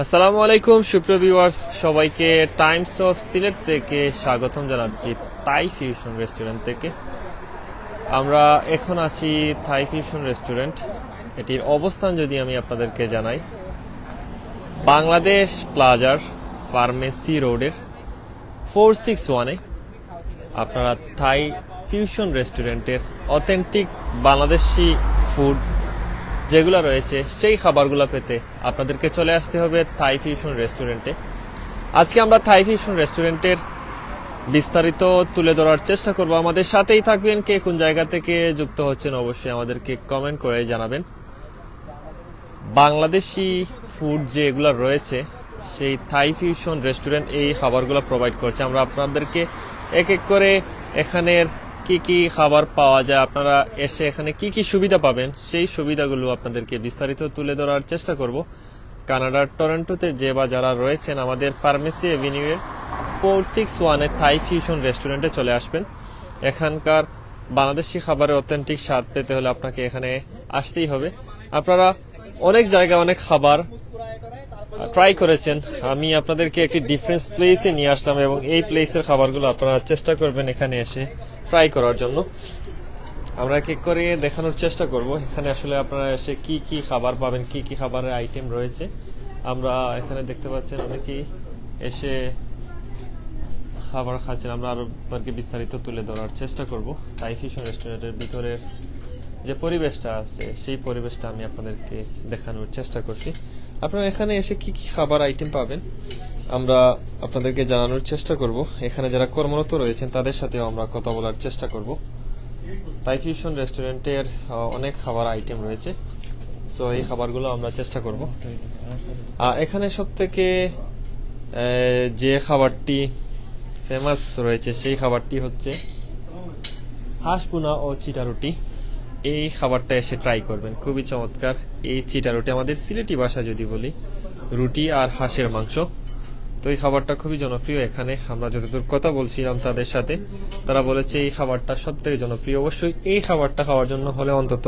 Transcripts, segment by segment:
আসসালামু আলাইকুম, সুপ্রিয় ভিউয়ার্স সবাইকে টাইমস অফ সিলেট থেকে স্বাগতম জানাচ্ছি তাই ফিউশন রেস্টুরেন্ট থেকে। আমরা এখন আছি থাই ফিউশন রেস্টুরেন্ট এটির অবস্থান যদি আমি আপনাদেরকে জানাই, বাংলাদেশ প্লাজার ফার্মেসি রোডের ফোর সিক্স ওয়ানে আপনারা থাই ফিউশন রেস্টুরেন্টের অথেন্টিক বাংলাদেশি ফুড যেগুলো রয়েছে, সেই খাবারগুলো পেতে আপনাদেরকে চলে আসতে হবে থাই ফিউশন রেস্টুরেন্টে আজকে আমরা থাই ফিউশন রেস্টুরেন্টের বিস্তারিত তুলে ধরার চেষ্টা করব। আমাদের সাথেই থাকবেন কে কোন জায়গা থেকে যুক্ত হচ্ছেন অবশ্যই আমাদেরকে কমেন্ট করে জানাবেন। বাংলাদেশি ফুড যেগুলো রয়েছে, সেই থাই ফিউশন রেস্টুরেন্ট এই খাবারগুলো প্রোভাইড করছে। আমরা আপনাদেরকে এক এক করে এখানের কি কি খাবার পাওয়া যায়? আপনারা এসে এখানে কি কি সুবিধা পাবেন? সেই সুবিধাগুলো আপনাদেরকে বিস্তারিত তুলে ধরার চেষ্টা করব। কানাডার টরন্টোতে যে বা যারা রয়েছেন, আমাদের ফার্মেসি এভিনিউয়ের ফোর সিক্স ওয়ানে থাই ফিউশন রেস্টুরেন্টে চলে আসবেন। এখানকার বাংলাদেশি খাবারের অথেন্টিক স্বাদ পেতে হলে আপনাকে এখানে আসতেই হবে। আপনারা অনেক জায়গায় অনেক খাবার ট্রাই করেছেন। আমি আপনাদেরকে একটি ডিফারেন্স প্লেসে নিয়ে আসলাম এবং এই প্লেসের খাবারগুলো আপনারা চেষ্টা করবেন এখানে এসে। ট্রাই করার জন্য। আমরা এক করে দেখানোর চেষ্টা করব। এখানে আসলে আপনারা এসে কি কি খাবার পাবেন, কি কি খাবারের আইটেম রয়েছে। আমরা এখানে দেখতে পাচ্ছেন অনেকেই এসে খাবার খাচ্ছেন। আমরা আরও আপনাদেরকে বিস্তারিত তুলে ধরার চেষ্টা করব। তাই ফিশন রেস্টুরেন্টের ভিতরের যে পরিবেশটা আছে, সেই পরিবেশটা আমি আপনাদেরকে দেখানোর চেষ্টা করছি। আপনারা এখানে এসে কি কি খাবার আইটেম পাবেন, আমরা আপনাদেরকে জানানোর চেষ্টা করব। এখানে যারা কর্মরত রয়েছেন, তাদের সাথেও আমরা কথা বলার চেষ্টা করব। তাই ফিউশন রেস্টুরেন্টের অনেক খাবার আইটেম রয়েছে। সো এই খাবারগুলো আমরা চেষ্টা করব। আর এখানে সব থেকে যে খাবারটি ফেমাস রয়েছে, সেই খাবারটি হচ্ছে হাঁস পুনা ও চিটা রুটি। এই খাবারটা এসে ট্রাই করবেন। খুবই চমৎকার। এই চিটা রুটি আমাদের সিলেটি ভাষা যদি বলি, রুটি আর হাঁসের মাংস। তো এই খাবারটা খুবই জনপ্রিয় এখানে। আমরা যতদূর কথা বলছিলাম তাদের সাথে, তারা বলেছে এই খাবারটা সব থেকে জনপ্রিয়। অবশ্যই এই খাবারটা খাওয়ার জন্য হলে অন্তত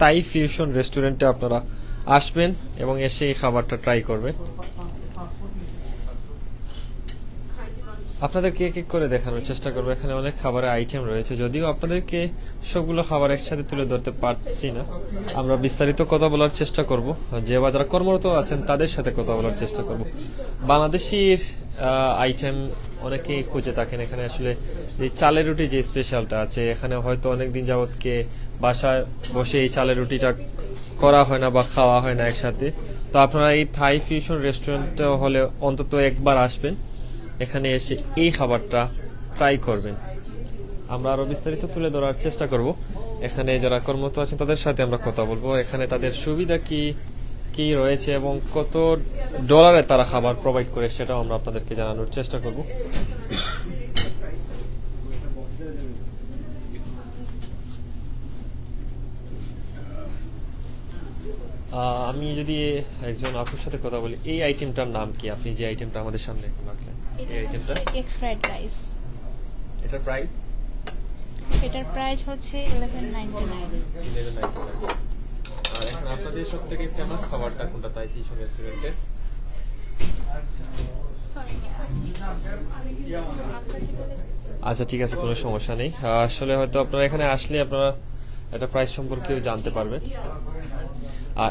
তাই ফিউশন রেস্টুরেন্টে আপনারা আসবেন এবং এসে এই খাবারটা ট্রাই করবেন। আপনাদেরকে এক এক করে দেখানোর চেষ্টা করব। এখানে অনেক খাবারের আইটেম রয়েছে। যদিও আপনাদেরকে সবগুলো খাবার একসাথে তুলে ধরতে পারছি না, আমরা বিস্তারিত কথা বলার চেষ্টা করব। যে বা যারা কর্মরত আছেন, তাদের সাথে কথা বলার চেষ্টা করব। বাংলাদেশির আইটেম অনেকেই খুঁজে থাকেন। এখানে আসলে এই চালের রুটি যে স্পেশালটা আছে, এখানে হয়তো অনেক দিন যাবতকে বাসায় বসে এই চালের রুটিটা করা হয় না বা খাওয়া হয় না একসাথে। তো আপনারা এই থাই ফিউশন রেস্টুরেন্ট হলে অন্তত একবার আসবেন। এখানে এসে এই খাবারটা ট্রাই করবেন। আমরা আরও বিস্তারিত তুলে ধরার চেষ্টা করব। এখানে যারা কর্মরত আছেন, তাদের সাথে আমরা কথা বলব। এখানে তাদের সুবিধা কি কি রয়েছে এবং কত ডলারে তারা খাবার প্রোভাইড করে সেটাও আমরা আপনাদেরকে জানানোর চেষ্টা করব। আমি যদি একজন আপুর সাথে কথা বলি, এই আইটেমটার নাম কি? আপনি যে আইটেমটা আমাদের সামনে রাখলেন। Egg fried rice. এটার প্রাইস? এটার প্রাইস হচ্ছে আর এখন আপনাদের সব থেকে ফেমাস খাবারটা কোনটা তাই ফিশন রেস্টুরেন্টে আচ্ছা ঠিক আছে কোনো সমস্যা নেই। আসলে হয়তো আপনারা এখানে আসলে আপনারা এটা প্রাইস সম্পর্কেও জানতে পারবেন।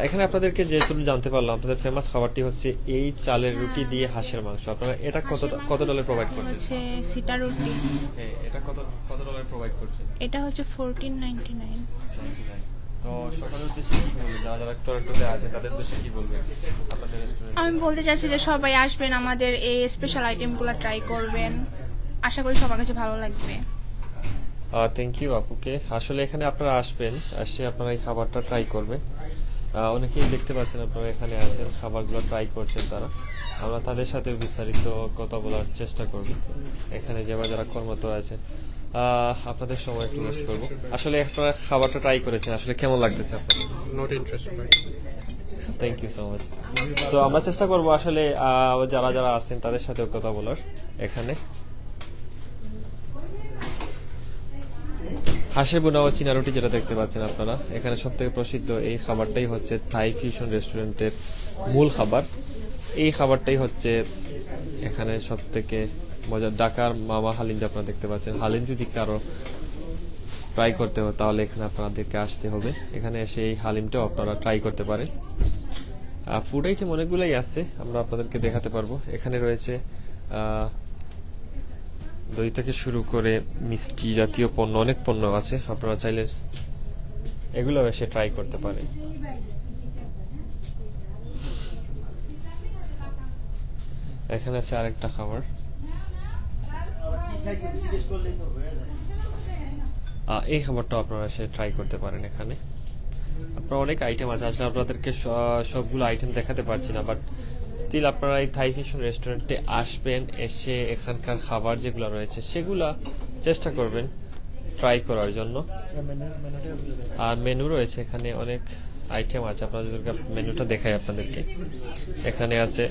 এখানে আপনাদেরকে যেহেতু জানতে পারলাম আপনাদের ফেমাস খাবারটি হচ্ছে এই চালের রুটি দিয়ে হাঁসের মাংস। আপনারা এটা কত কত ডলার প্রোভাইড করছেন হচ্ছে সিটা রুটি। হ্যাঁ এটা কত কত ডলার প্রোভাইড করছেন? এটা হচ্ছে ফোরটিন নাইনটি নাইন তো সকালের উদ্দেশ্যে কি বলবেন যারা যারা টরন্টোতে আছে তাদের উদ্দেশ্যে কি বলবেন? আপনাদের রেস্টুরেন্ট আমি বলতে চাচ্ছি যে সবাই আসবেন আমাদের এই স্পেশাল আইটেমগুলো ট্রাই করবেন। আশা করি সবার কাছে ভালো লাগবে। থ্যাংক ইউ আপুকে। আসলে এখানে আপনারা আসবেন এসে আপনারা এই খাবারটা ট্রাই করবেন। অনেকেই দেখতে পাচ্ছেন আপনারা এখানে আছেন খাবারগুলো ট্রাই করছেন তারা। আমরা তাদের সাথে বিস্তারিত কথা বলার চেষ্টা করব। এখানে যে বা যারা কর্মরত আছেন আপনাদের সময় একটু ওয়েস্ট করব। আসলে আপনারা খাবারটা ট্রাই করেছেন আসলে কেমন লাগতেছে আপনার interested. Thank you so much তো আমরা চেষ্টা করব আসলে যারা যারা আছেন তাদের সাথেও কথা বলার এখানে। হাঁসের বোনা ও চীনা রুটি যেটা দেখতে পাচ্ছেন আপনারা, এখানে সব থেকে প্রসিদ্ধ এই খাবারটাই হচ্ছে থাই ফিউশন রেস্টুরেন্টের মূল খাবার। এই খাবারটাই হচ্ছে এখানে সব থেকে মজার। ডাকার মামা হালিম আপনারা দেখতে পাচ্ছেন, হালিম যদি কারও ট্রাই করতে হয়, তাহলে এখানে আপনাদেরকে আসতে হবে। এখানে এসে এই হালিমটাও আপনারা ট্রাই করতে পারেন। ফুড আইটেম অনেকগুলোই আছে, আমরা আপনাদেরকে দেখাতে পারব। এখানে রয়েছে দই থেকে শুরু করে মিষ্টি জাতীয় পণ্য, অনেক পণ্য আছে, আপনারা চাইলে এগুলো এসে ট্রাই করতে পারেন। এখানে আছে আরেকটা খাবার। এই খাবারটা আপনারা এসে ট্রাই করতে পারেন এখানে। আপনার অনেক আইটেম আছে, আসলে আপনাদেরকে সবগুলো আইটেম দেখাতে পারছি না বাট স্টিল আপনারা এই থাই ফিশন রেস্টুরেন্টে আসবেন এসে এখানকার খাবার যেগুলো রয়েছে সেগুলা চেষ্টা করবেন ট্রাই করার জন্য। আর মেনু রয়েছে এখানে অনেক আইটেম আছে। আপনাদেরকে মেনুটা দেখাই আপনাদেরকে। এখানে আছে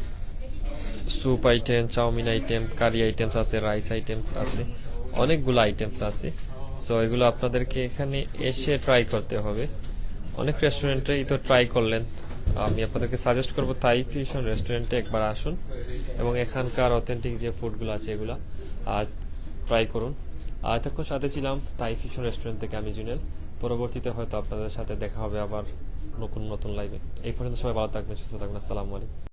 soup item chow mein item curry items আছে রাইস আইটেমস আছে অনেকগুলো আইটেমস আছে। সো এগুলো আপনাদেরকে এখানে এসে ট্রাই করতে হবে। অনেক রেস্টুরেন্টেই তো ট্রাই করলেন। আমি আপনাদেরকে সাজেস্ট করব তাই ফিউশন রেস্টুরেন্টে একবার আসুন এবং এখানকার অথেন্টিক যে ফুডগুলো আছে এগুলা ট্রাই করুন। আর এতক্ষণ সাথে ছিলাম তাই ফিউশন রেস্টুরেন্ট থেকে আমি জুনেল। পরবর্তীতে হয়তো আপনাদের সাথে দেখা হবে আবার নতুন নতুন লাইভে এই পর্যন্ত সবাই ভালো থাকবেন, সুস্থ থাকবেন। আসসালামু আলাইকুম।